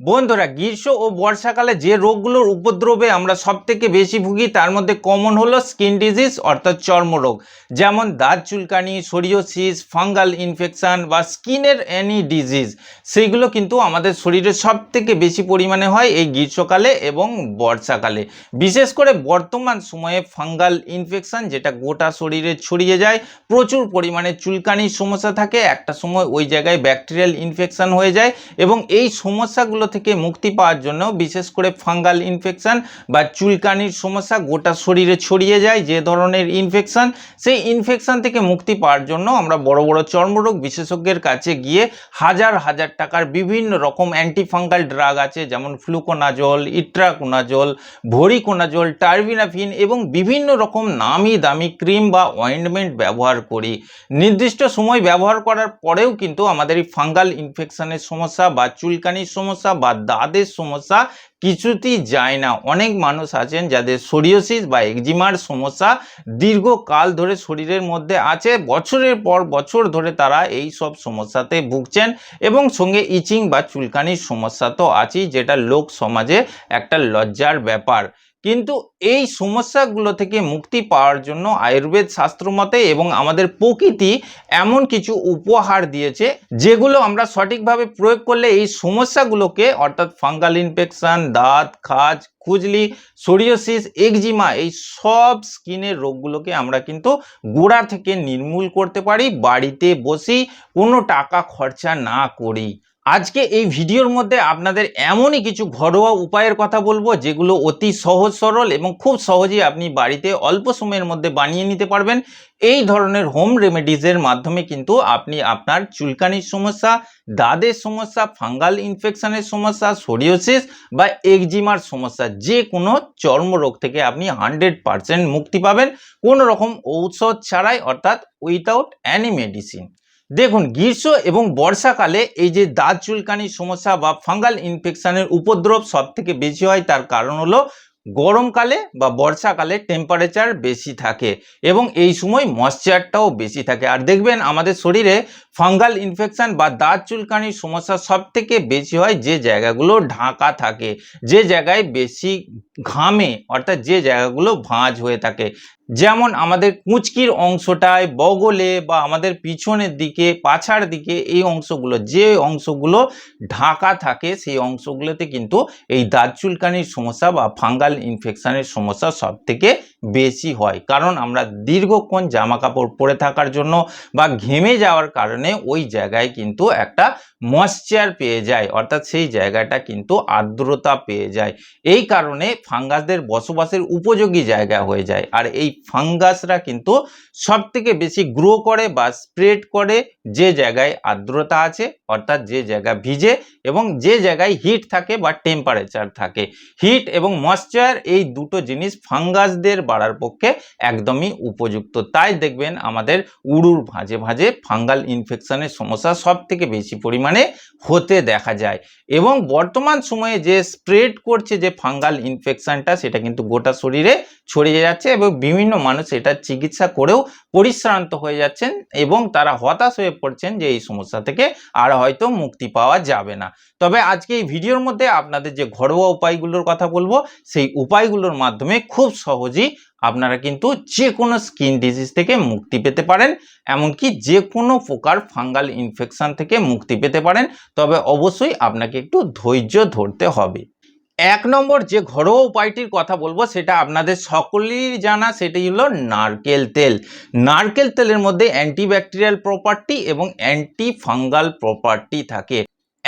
বন্ধুরা, গ্রীষ্ম ও বর্ষাকালে যে রোগগুলোর উপদ্রবে আমরা সব থেকে বেশি ভুগি, তার মধ্যে কমন হলো স্কিন ডিজিজ অর্থাৎ চর্মরোগ। যেমন দাঁত, চুলকানি সোরিওসিস ফাঙ্গাল ইনফেকশান বা স্কিনের অ্যানি ডিজিজ সেইগুলো কিন্তু আমাদের শরীরে সব থেকে বেশি পরিমাণে হয় এই গ্রীষ্মকালে এবং বর্ষাকালে। বিশেষ করে বর্তমান সময়ে ফাঙ্গাল ইনফেকশান যেটা গোটা শরীরে ছড়িয়ে যায়, প্রচুর পরিমাণে চুলকানির সমস্যা থাকে, একটা সময় ওই জায়গায় ব্যাকটেরিয়াল ইনফেকশান হয়ে যায় এবং এই সমস্যাগুলো থেকে মুক্তি পাওয়ার জন্য বিশেষ করে ফাঙ্গাল ইনফেকশান বা চুলকানির সমস্যা গোটা শরীরে ছড়িয়ে যায়, যে ধরনের ইনফেকশান, সেই ইনফেকশন থেকে মুক্তি পাওয়ার জন্য আমরা বড় বড় চর্মরোগ বিশেষজ্ঞের কাছে গিয়ে হাজার হাজার টাকার বিভিন্ন রকম অ্যান্টিফাঙ্গাল ড্রাগ আছে, যেমন ফ্লুকোনাজল, ইট্রাকোনাজল, ভরিকোনাজল, টার্বিনাফিন এবং বিভিন্ন রকম নামি দামি ক্রিম বা অয়েন্টমেন্ট ব্যবহার করি। নির্দিষ্ট সময় ব্যবহার করার পরেও কিন্তু আমাদের এই ফাঙ্গাল ইনফেকশানের সমস্যা বা চুলকানির সমস্যা বা দাঁতের সমস্যা কিছুতেই যায় না। অনেক মানুষ আছেন যাদের সোরিওসিস বা একজিমার সমস্যা দীর্ঘকাল ধরে শরীরের মধ্যে আছে। বছরের পর বছর ধরে তারা এই সব সমস্যাতে ভুগছেন এবং সঙ্গে ইচিং বা চুলকানির সমস্যা তো আছেই, যেটা লোক সমাজে একটা লজ্জার ব্যাপার। কিন্তু এই সমস্যাগুলো থেকে মুক্তি পাওয়ার জন্য আয়ুর্বেদ শাস্ত্র মতে এবং আমাদের প্রকৃতি এমন কিছু উপহার দিয়েছে যেগুলো আমরা সঠিকভাবে প্রয়োগ করলে এই সমস্যাগুলোকে, অর্থাৎ ফাঙ্গাল ইনফেকশান, দাঁত, খাজ, খুজলি, সোরিওসিস, একজিমা, এই সব স্কিনের রোগগুলোকে আমরা কিন্তু গোড়া থেকে নির্মূল করতে পারি, বাড়িতে বসেই কোনো টাকা খরচা না করি আজকে এই ভিডিওর মধ্যে আপনাদের এমনই কিছু ঘরোয়া উপায়ের কথা বলব, যেগুলো অতি সহজ সরল এবং খুব সহজেই আপনি বাড়িতে অল্প সময়ের মধ্যে বানিয়ে নিতে পারবেন। এই ধরনের হোম রেমেডিজের মাধ্যমে কিন্তু আপনি আপনার চুলকানির সমস্যা, দাঁতের সমস্যা ফাঙ্গাল ইনফেকশনের সমস্যা সোরিওসিস বা একজিমার সমস্যা যে কোনো চর্মরোগ থেকে আপনি হান্ড্রেড পারসেন্ট মুক্তি পাবেন। কোনো রকম ঔষধ ছাড়াই অর্থাৎ উইথাউট অ্যানি মেডিসিন দেখুন, গ্রীষ্ম এবং বর্ষাকালে এই যে দাঁত চুলকানির সমস্যা বা ফাঙ্গাল ইনফেকশানের উপদ্রব সবথেকে বেশি হয়, তার কারণ হলো গরমকালে বা বর্ষাকালে টেম্পারেচার বেশি থাকে এবং এই সময় ময়শ্চারটাও বেশি থাকে। আর দেখবেন আমাদের শরীরে ফাঙ্গাল ইনফেকশান বা দাঁত চুলকানির সমস্যা সব থেকে বেশি হয় যে জায়গাগুলো ঢাকা থাকে, যে জায়গায় বেশি ঘামে, অর্থাৎ যে জায়গাগুলো ভাঁজ হয়ে থাকে। যেমন আমাদের কুঁচকির অংশটায়, বগলে বা আমাদের পিছনের দিকে, পাছার দিকে এই অংশগুলো, যে অংশগুলো ঢাকা থাকে সেই অংশগুলোতে কিন্তু এই দাঁত চুলকানির সমস্যা বা ফাঙ্গাল ইনফেকশনের সমস্যা সব থেকে বেশি হয়। কারণ আমরা দীর্ঘক্ষণ জামা কাপড় পরে থাকার জন্য বা ঘেমে যাওয়ার কারণে ওই জায়গায় কিন্তু একটা ময়শ্চার পেয়ে যায়, অর্থাৎ সেই জায়গাটা কিন্তু আর্দ্রতা পেয়ে যায়। এই কারণে ফাঙ্গাসদের বসবাসের উপযোগী জায়গা হয়ে যায়। আর এই ফাঙ্গাসরা কিন্তু সব থেকে বেশি গ্রো করে বা স্প্রেড করে যে জায়গায় আর্দ্রতা আছে, অর্থাৎ যে জায়গা ভিজে এবং যে জায়গায় হিট থাকে বা টেম্পারেচার থাকে। হিট এবং ময়শ্চার এই দুটো জিনিস ফাঙ্গাসদের বাড়ার পক্ষে একদমই উপযুক্ত। তাই দেখবেন আমাদের উড়ুর ভাঁজে ভাঁজে ফাঙ্গাল ইনফেকশনের সমস্যা সব থেকে বেশি পরিমাণে হতে দেখা যায়। এবং বর্তমান সময়ে যে স্প্রেড করছে যে ফাঙ্গাল ইনফেকশানটা, সেটা কিন্তু গোটা শরীরে ছড়িয়ে যাচ্ছে এবং বিভিন্ন মানুষ এটার চিকিৎসা করেও পরিশ্রান্ত হয়ে যাচ্ছেন এবং তারা হতাশ হয়ে পড়ছেন যে এই সমস্যা থেকে আর হয়তো মুক্তি পাওয়া যাবে না। তবে আজকে এই ভিডিওর মধ্যে আপনাদের যে ঘরোয়া উপায়গুলোর কথা বলব, সেই উপায়গুলোর মাধ্যমে খুব সহজেই আপনারা কিন্তু যে কোনো স্কিন ডিজিজ থেকে মুক্তি পেতে পারেন, এমনকি যে কোনো প্রকার ফাঙ্গাল ইনফেকশন থেকে মুক্তি পেতে পারেন। তবে অবশ্যই আপনাকে একটু ধৈর্য ধরতে হবে। এক নম্বর যে ঘরোয়া উপায়টির কথা বলব, সেটা আপনাদের সকলেই জানা সেটি হলো নারকেল তেল। নারকেল তেলের মধ্যে অ্যান্টিব্যাকটেরিয়াল প্রপার্টি এবং অ্যান্টি ফাঙ্গাল প্রপার্টি থাকে।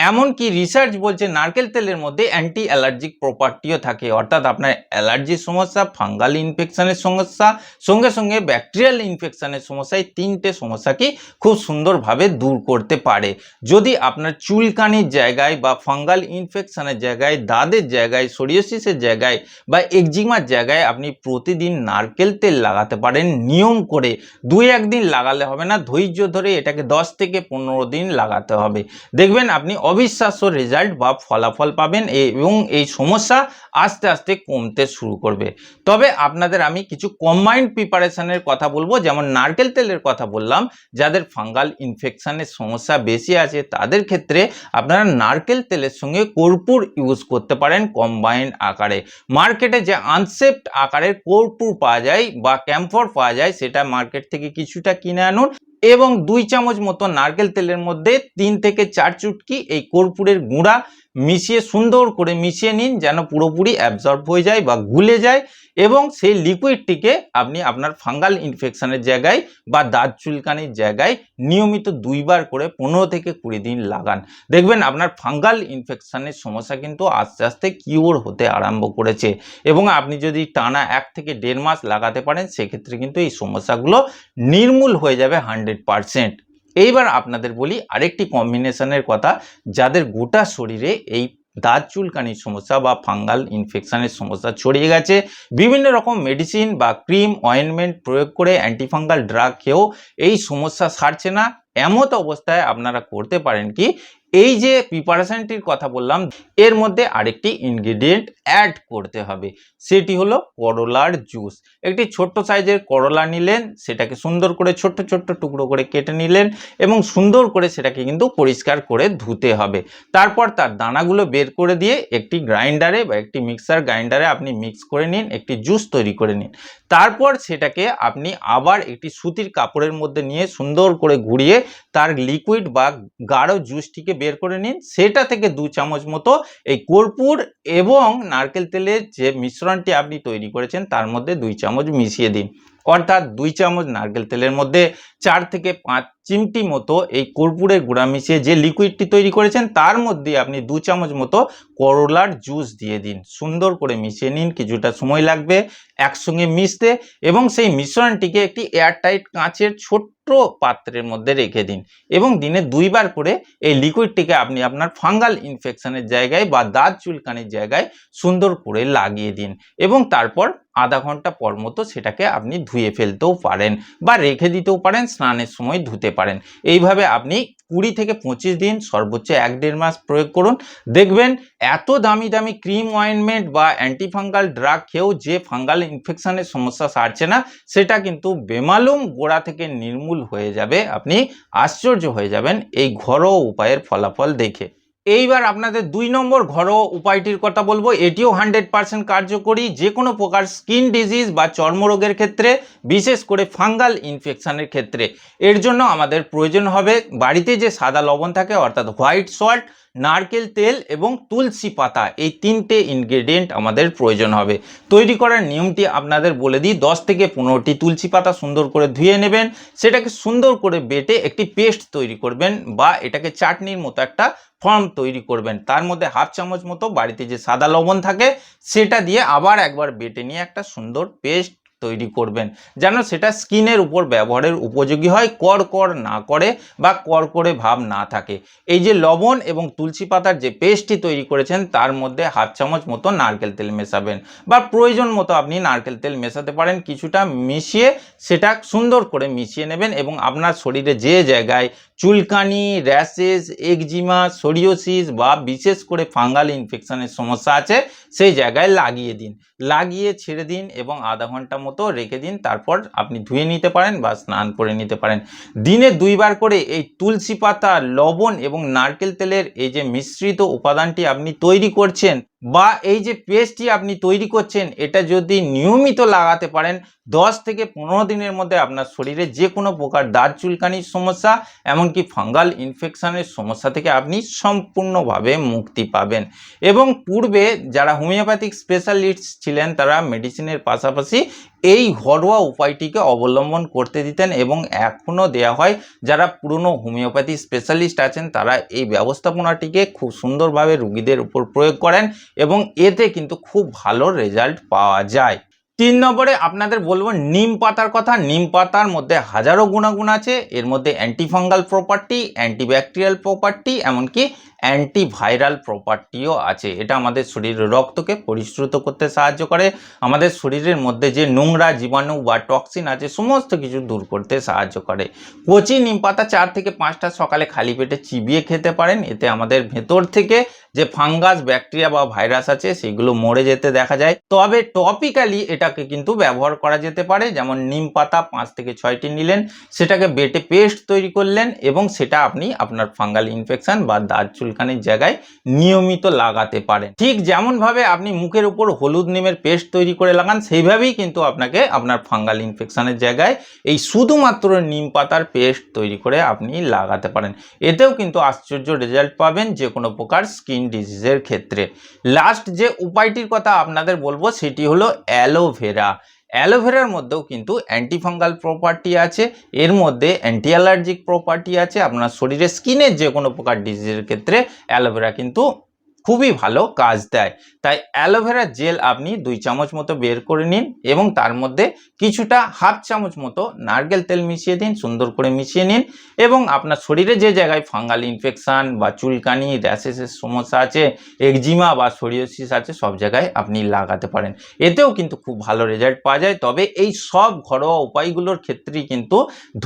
এমনকি রিসার্চ বলছে নারকেল তেলের মধ্যে অ্যান্টি অ্যালার্জিক প্রপার্টিও থাকে। অর্থাৎ আপনার অ্যালার্জির সমস্যা ফাঙ্গাল ইনফেকশনের সমস্যা, সঙ্গে সঙ্গে ব্যাকটেরিয়াল ইনফেকশনের সমস্যা, এই তিনটে সমস্যাকে খুব সুন্দরভাবে দূর করতে পারে। যদি আপনার চুলকানির জায়গায় বা ফাঙ্গাল ইনফেকশনের জায়গায়, দাঁতের জায়গায় সোরিওসিসের জায়গায় বা একজিমার জায়গায় আপনি প্রতিদিন নারকেল তেল লাগাতে পারেন, নিয়ম করে দুই একদিন লাগালে হবে না, ধৈর্য ধরে এটাকে দশ থেকে পনেরো দিন লাগাতে হবে। দেখবেন আপনি অবিশ্বাস্য রেজাল্ট বা ফলাফল পাবেন এবং এই সমস্যা আস্তে আস্তে কমতে শুরু করবে। তবে আপনাদের আমি কিছু কম্বাইন্ড প্রিপারেশনের কথা বলব, যেমন নারকেল তেলের কথা বললাম, যাদের ফাঙ্গাল ইনফেকশনের সমস্যা বেশি আছে, তাদের ক্ষেত্রে আপনারা নারকেল তেলের সঙ্গে কর্পূর ইউজ করতে পারেন কম্বাইন্ড আকারে। মার্কেটে যে আনসেপ্ট আকারের কর্পূর পাওয়া যায় বা ক্যাম্পর পাওয়া যায়, সেটা মার্কেট থেকে কিছুটা কিনে আনুন। এবং দুই চামচ মতো নারকেল তেলের মধ্যে তিন থেকে চার চুটকি এই কর্পূরের গুঁড়া মিশিয়ে সুন্দর করে মিশিয়ে নিন, যেন পুরোপুরি অ্যাবজর্ব হয়ে যায় বা গুলে যায়। এবং সেই লিকুইডটিকে আপনি আপনার ফাঙ্গাল ইনফেকশনের জায়গায় বা দাঁত চুলকানির জায়গায় নিয়মিত দুইবার করে পনেরো থেকে কুড়ি দিন লাগান। দেখবেন আপনার ফাঙ্গাল ইনফেকশনের সমস্যা কিন্তু আস্তে আস্তে কিওর হতে আরম্ভ করেছে এবং আপনি যদি টানা এক থেকে দেড় মাস লাগাতে পারেন, সেক্ষেত্রে কিন্তু এই সমস্যাগুলো নির্মূল হয়ে যাবে হান্ড্রেড পারসেন্ট। এইবার আপনাদের বলি আরেকটি কম্বিনেশনের কথা, যাদের গোটা শরীরে এই দাঁত, চুলকানির সমস্যা বা ফাঙ্গাল ইনফেকশানের সমস্যা ছড়িয়ে গেছে। বিভিন্ন রকম মেডিসিন বা ক্রিম অয়েনমেন্ট প্রয়োগ করে অ্যান্টিফাঙ্গাল ড্রাগ খেয়েও এই সমস্যা সারছে না। এমত অবস্থায় আপনারা করতে পারেন কি? এই যে প্রিপারেশনটির কথা বললাম, এর মধ্যে আরেকটি ইনগ্রিডিয়েন্ট অ্যাড করতে হবে। সেটি হলো করলার জুস। একটি ছোট্ট সাইজের করলা নিলেন, সেটাকে সুন্দর করে ছোট্ট ছোট্ট টুকরো করে কেটে নিলেন এবং সুন্দর করে সেটাকে কিন্তু পরিষ্কার করে ধুতে হবে। তারপর তার দানাগুলো বের করে দিয়ে একটি গ্রাইন্ডারে বা একটি মিক্সার গ্রাইন্ডারে আপনি মিক্স করে নিন, একটি জুস তৈরি করে নিন। তারপর সেটাকে আপনি আবার একটি সুতির কাপড়ের মধ্যে নিয়ে সুন্দর করে ঘুরিয়ে তার লিকুইড বা গাঢ় জুসটিকে বের করে নিন। সেটা থেকে দু চামচ মতো এই কর্পূর এবং নারকেল তেলের যে মিশ্রণটি আপনি তৈরি করেছেন, তার মধ্যে দুই চামচ মিশিয়ে দিন। অর্থাৎ দুই চামচ নারকেল তেলের মধ্যে চার থেকে পাঁচ চিমটি মতো এই কর্পূরের গুঁড়া মিশিয়ে যে লিকুইডটি তৈরি করেছেন, তার মধ্যে আপনি দু চামচ মতো করলার জুস দিয়ে দিন। সুন্দর করে মিশিয়ে নিন, কিছুটা সময় লাগবে একসঙ্গে মিশতে এবং সেই মিশ্রণটিকে একটি এয়ারটাইট কাঁচের ছোট্ট পাত্রের মধ্যে রেখে দিন এবং দিনে দুইবার করে এই লিকুইডটিকে আপনি আপনার ফাঙ্গাল ইনফেকশনের জায়গায় বা দাঁত চুলকানির জায়গায় সুন্দর করে লাগিয়ে দিন এবং তারপর আধা ঘণ্টা পর মতো সেটাকে আপনি ধুয়ে ফেলতেও পারেন বা রেখে দিতেও পারেন স্নানের সময় ধুতে পারেন। এইভাবে আপনি কুড়ি থেকে পঁচিশ দিন সর্বোচ্চ এক দেড় মাস প্রয়োগ করুন। দেখবেন এত দামি দামি ক্রিম অয়েনমেন্ট বা অ্যান্টিফাঙ্গাল ড্রাগ খেয়েও যে ফাঙ্গাল ইনফেকশনের সমস্যা সারছে না, সেটা কিন্তু বেমালুম গোড়া থেকে নির্মূল হয়ে যাবে। আপনি আশ্চর্য হয়ে যাবেন এই ঘরোয়া উপায়ের ফলাফল দেখে। এইবার আপনাদের দুই নম্বর ঘরোয়া উপায়টির কথা বলব। এটিও হান্ড্রেড পার্সেন্ট কার্যকরী। যে কোনো প্রকার স্কিন ডিজিজ বা চর্মরোগের ক্ষেত্রে, বিশেষ করে ফাঙ্গাল ইনফেকশানের ক্ষেত্রে। এর জন্য আমাদের প্রয়োজন হবে বাড়িতে যে সাদা লবণ থাকে, অর্থাৎ হোয়াইট সল্ট নারকেল তেল এবং তুলসী পাতা, এই তিনটে ইনগ্রেডিয়েন্ট আমাদের প্রয়োজন হবে। তৈরি করার নিয়মটি আপনাদের বলে দিই, দশ থেকে পনেরোটি তুলসী পাতা সুন্দর করে ধুয়ে নেবেন, সেটাকে সুন্দর করে বেটে একটি পেস্ট তৈরি করবেন বা এটাকে চাটনির মতো একটা ফর্ম তৈরি করবেন। তার মধ্যে হাফ চামচ মতো বাড়িতে যে সাদা লবণ থাকে, সেটা দিয়ে আবার একবার বেটে নিয়ে একটা সুন্দর পেস্ট তৈরি করবেন। যেন সেটা স্কিনের উপর ব্যবহারের উপযোগী হয়, কর না করে বা কর করে ভাব না থাকে। এই যে লবণ এবং তুলসী পাতার যে পেস্টটি তৈরি করেছেন, তার মধ্যে হাফ চামচ মতো নারকেল তেল মেশাবেন বা প্রয়োজন মতো আপনি নারকেল তেল মেশাতে পারেন, কিছুটা মিশিয়ে সেটা সুন্দর করে মিশিয়ে নেবেন এবং আপনার শরীরে যে জায়গায় চুলকানি, র্যাশেস, একজিমা, সোরিওসিস বা বিশেষ করে ফাঙ্গাল ইনফেকশনের সমস্যা আছে, সেই জায়গায় লাগিয়ে দিন। লাগিয়ে ছেড়ে দিন এবং আধা ঘণ্টা মতো রেখে দিন, তারপর আপনি ধুয়ে নিতে পারেন বা স্নান করে নিতে পারেন। দিনে দুইবার করে এই তুলসী পাতা, লবণ এবং নারকেল তেলের এই যে মিশ্রিত উপাদানটি আপনি তৈরি করছেন বা এই যে পেস্টটি আপনি তৈরি করছেন, এটা যদি নিয়মিত লাগাতে পারেন, দশ থেকে পনেরো দিনের মধ্যে আপনার শরীরে যে কোনো প্রকার দাঁত চুলকানির সমস্যা, এমনকি ফাঙ্গাল ইনফেকশনের সমস্যা থেকে আপনি সম্পূর্ণভাবে মুক্তি পাবেন। এবং পূর্বে যারা হোমিওপ্যাথিক স্পেশালিস্ট ছিলেন, তারা মেডিসিনের পাশাপাশি এই ঘরোয়া উপায়টিকে অবলম্বন করতে দিতেন এবং এখনও দেয়া হয়, যারা পুরনো হোমিওপ্যাথি স্পেশালিস্ট আছেন, তারা এই ব্যবস্থাপনাটিকে খুব সুন্দরভাবে রুগীদের উপর প্রয়োগ করেন এবং এতে কিন্তু খুব ভালো রেজাল্ট পাওয়া যায়। তিন নম্বরে আপনাদের বলব নিম পাতার কথা। নিম পাতার মধ্যে হাজারো গুণাগুণ আছে। এর মধ্যে অ্যান্টিফাঙ্গাল প্রপার্টি অ্যান্টিব্যাকটেরিয়াল প্রপার্টি এমনকি অ্যান্টিভাইরাল প্রপার্টিও আছে। এটা আমাদের শরীরের রক্তকে পরিশ্রুত করতে সাহায্য করে। আমাদের শরীরের মধ্যে যে নোংরা জীবাণু বা টক্সিন আছে, সমস্ত কিছু দূর করতে সাহায্য করে। কচি নিম পাতা চার থেকে পাঁচটা সকালে খালি পেটে চিবিয়ে খেতে পারেন। এতে আমাদের ভেতর থেকে যে ফাঙ্গাস, ব্যাকটেরিয়া বা ভাইরাস আছে, সেগুলো মরে যেতে দেখা যায়। তবে টপিক্যালি এটাকে কিন্তু ব্যবহার করা যেতে পারে। যেমন নিম পাতা পাঁচ থেকে ছয়টি নিলেন, সেটাকে বেটে পেস্ট তৈরি করলেন এবং সেটা আপনি আপনার ফাঙ্গাল ইনফেকশন বা দাঁত চুলকানির জায়গায় নিয়মিত লাগাতে পারেন। ঠিক যেমনভাবে আপনি মুখের উপর হলুদ নিমের পেস্ট তৈরি করে লাগান, সেইভাবেই কিন্তু আপনাকে আপনার ফাঙ্গাল ইনফেকশনের জায়গায় এই শুধুমাত্র নিম পাতার পেস্ট তৈরি করে আপনি লাগাতে পারেন। এতেও কিন্তু আশ্চর্য রেজাল্ট পাবেন যে কোনো প্রকার স্কিন ডিজিজের ক্ষেত্রে। লাস্ট যে উপায়টির কথা আপনাদের বলব, সেটি হলো অ্যালোভেরা। অ্যালোভেরার মধ্যেও কিন্তু অ্যান্টিফাঙ্গাল প্রপার্টি আছে, এর মধ্যে অ্যান্টি অ্যালার্জিক প্রপার্টি আছে। আপনার শরীরে স্কিনের যে কোনো প্রকার ডিজিজের ক্ষেত্রে অ্যালোভেরা কিন্তু খুবই ভালো কাজ দেয়। তাই অ্যালোভেরা জেল আপনি দুই চামচ মতো বের করে নিন এবং তার মধ্যে কিছুটা হাফ চামচ মতো নারকেল তেল মিশিয়ে দিন, সুন্দর করে মিশিয়ে নিন এবং আপনার শরীরে যে জায়গায় ফাঙ্গাল ইনফেকশান বা চুলকানি, র্যাশেসের সমস্যা আছে, একজিমা বা সোরিওসিস আছে, সব জায়গায় আপনি লাগাতে পারেন। এতেও কিন্তু খুব ভালো রেজাল্ট পাওয়া যায়। তবে এই সব ঘরোয়া উপায়গুলোর ক্ষেত্রেই কিন্তু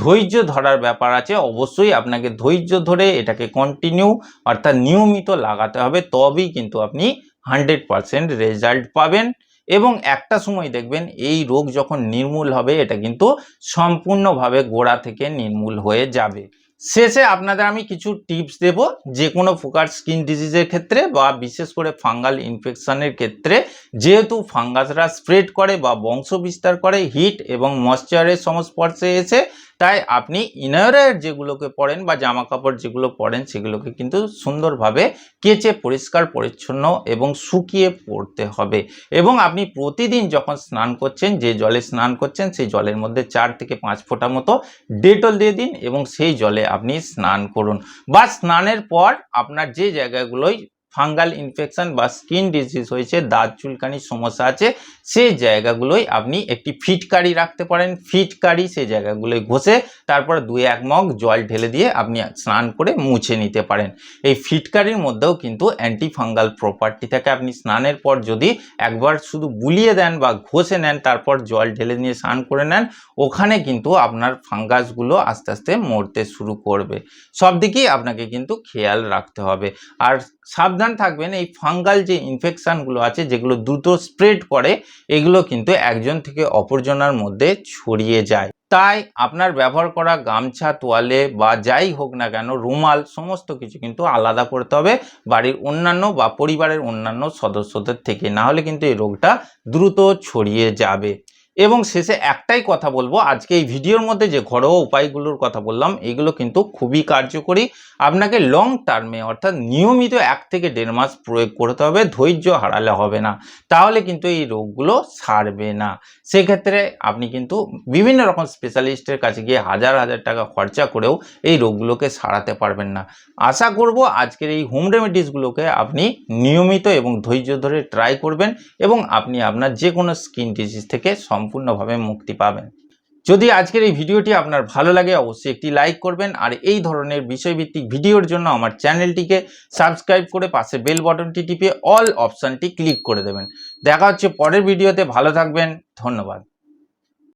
ধৈর্য ধরার ব্যাপার আছে। অবশ্যই আপনাকে ধৈর্য ধরে এটাকে কন্টিনিউ অর্থাৎ নিয়মিত লাগাতে হবে। তবেই কিন্তু আপনি হান্ড্রেড পারসেন্ট রেজাল্ট পাবেন এবং একটা সময় দেখবেন এই রোগ যখন নির্মূল হবে, এটা কিন্তু সম্পূর্ণভাবে গোড়া থেকে নির্মূল হয়ে যাবে। শেষে আপনাদের আমি কিছু টিপস দেব যে কোনো প্রকার স্কিন ডিজিজের ক্ষেত্রে বা বিশেষ করে ফাঙ্গাল ইনফেকশনের ক্ষেত্রে। যেহেতু ফাঙ্গাসরা স্প্রেড করে বা বংশ বিস্তার করে, হিট এবং ময়শ্চারের সংস্পর্শে এসে তাই আপনি ইনারের যেগুলোকে পরেন বা জামা কাপড় যেগুলো পরেন সেগুলোকে কিন্তু সুন্দরভাবে কেচে পরিষ্কার, পরিচ্ছন্ন এবং শুকিয়ে পড়তে হবে। এবং আপনি প্রতিদিন যখন স্নান করছেন, যে জলে স্নান করছেন, সেই জলের মধ্যে চার থেকে পাঁচ ফোঁটা মতো ডেটল দিয়ে দিন এবং সেই জলে আপনি স্নান করুন। বা স্নানের পর আপনার যে জায়গাগুলোই ফাঙ্গাল ইনফেকশন বা স্কিন ডিজিজ হয়েছে, দাঁত, চুলকানির সমস্যা আছে, সেই জায়গাগুলোই আপনি একটি ফিটকারি রাখতে পারেন। ফিটকারি সেই জায়গাগুলোই ঘষে তারপর দুই এক মগ জল ঢেলে দিয়ে আপনি স্নান করে মুছে নিতে পারেন। এই ফিটকারির মধ্যেও কিন্তু অ্যান্টি ফাঙ্গাল প্রপার্টি থাকে। আপনি স্নানের পর যদি একবার শুধু বুলিয়ে দেন বা ঘষে নেন, তারপর জল ঢেলে নিয়ে স্নান করে নেন, ওখানে কিন্তু আপনার ফাঙ্গাসগুলো আস্তে আস্তে মরতে শুরু করবে। সব দিকেই আপনাকে কিন্তু খেয়াল রাখতে হবে। আর সাবধান থাকবেন, এই ফাঙ্গাল যে ইনফেকশানগুলো আছে, যেগুলো দ্রুত স্প্রেড করে, এগুলো কিন্তু একজন থেকে অপরজনের মধ্যে ছড়িয়ে যায়। তাই আপনার ব্যবহার করা গামছা, তোয়ালে বা যাই হোক না কেন, রুমাল, সমস্ত কিছু কিন্তু আলাদা করতে হবে বাড়ির অন্যান্য বা পরিবারের অন্যান্য সদস্যদের থেকে। না হলে কিন্তু এই রোগটা দ্রুত ছড়িয়ে যাবে। এবং শেষে একটাই কথা বলব, আজকে এই ভিডিওর মধ্যে যে ঘরোয়া উপায়গুলোর কথা বললাম, এগুলো কিন্তু খুবই কার্যকরী। আপনাকে লং টার্মে অর্থাৎ নিয়মিত এক থেকে দেড় মাস প্রয়োগ করতে হবে, ধৈর্য হারালে হবে না। তাহলে কিন্তু এই রোগগুলো সারবে না। সেক্ষেত্রে আপনি কিন্তু বিভিন্ন রকম স্পেশালিস্টের কাছে গিয়ে হাজার হাজার টাকা খরচা করেও এই রোগগুলোকে সারাতে পারবেন না। আশা করব আজকের এই হোম রেমেডিসগুলোকে আপনি নিয়মিত এবং ধৈর্য ধরে ট্রাই করবেন এবং আপনি আপনার যে কোনো স্কিন ডিজিজ থেকে সম্পূর্ণভাবে মুক্তি পাবেন। যদি আজকের এই ভিডিওটি আপনার ভালো লাগে, অবশ্যই একটি লাইক করবেন আর এই ধরনের বিষয়ভিত্তিক ভিডিওর জন্য আমার চ্যানেলটিকে সাবস্ক্রাইব করে পাশে বেল বটনটি টিপে অল অপশানটি ক্লিক করে দেবেন। দেখা হচ্ছে পরের ভিডিওতে। ভালো থাকবেন। ধন্যবাদ।